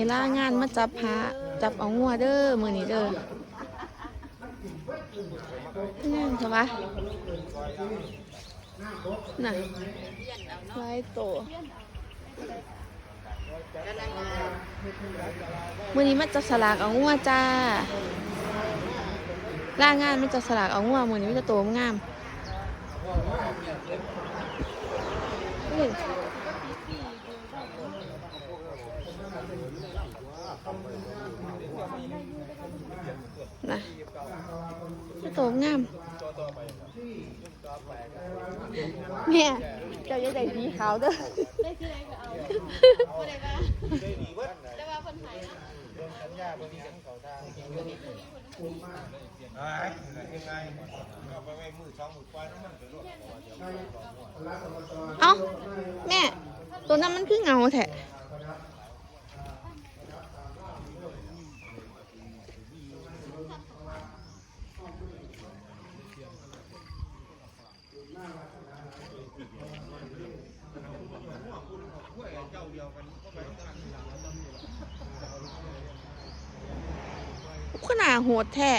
เวลางานมาจับพระจับเอางัวเด้อมือนี้เด้อนั่นใช่ปะน่ะไว้โตมือนี้มาจับสลากเอางัวจ้าล่างานมาจับสลากเอางัวมือนี้มีแต่โตงามเฮ้ย นะจะโตงามแม่เจ้าอย่าได้สีขาวเด้อได้ที่ไหนก็เอาบ่ได้ว่าแต่ว่าคนไทยนะไอ้ยังไงเอาไปไว้มือช่อง มือควายน้ำมันไปรวดเอ้าแม่ตัวนั้นนคือเงาแท้ขนาดโหดแท้